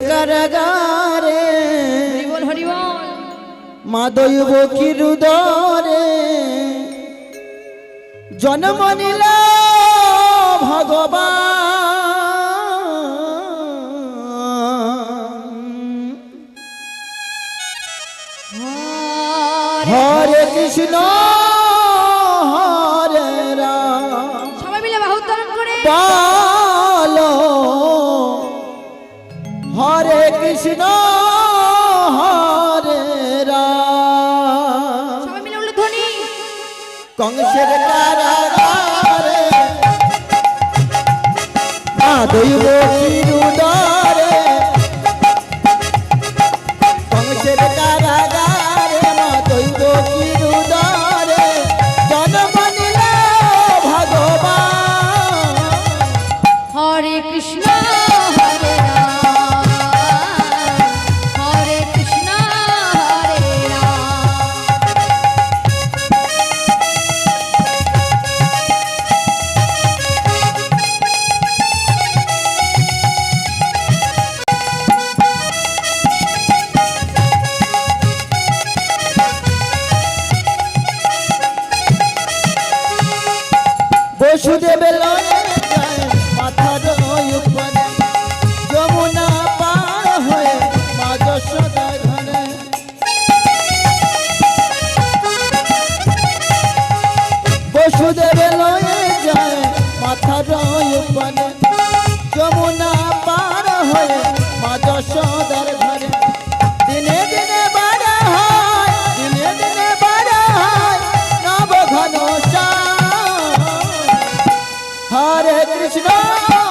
কারাগারে। হরিবল হরিবল মা দৈব কিরুদরে জন্ম নিল ভগবান। হরে কৃষ্ণ হরে রাম। সবাই মিলে বাহু করে। হরে কৃষ্ণ হরে রাম। কংসের কারাগারে। মা বসুদেব লয়ে কৃষ্ণ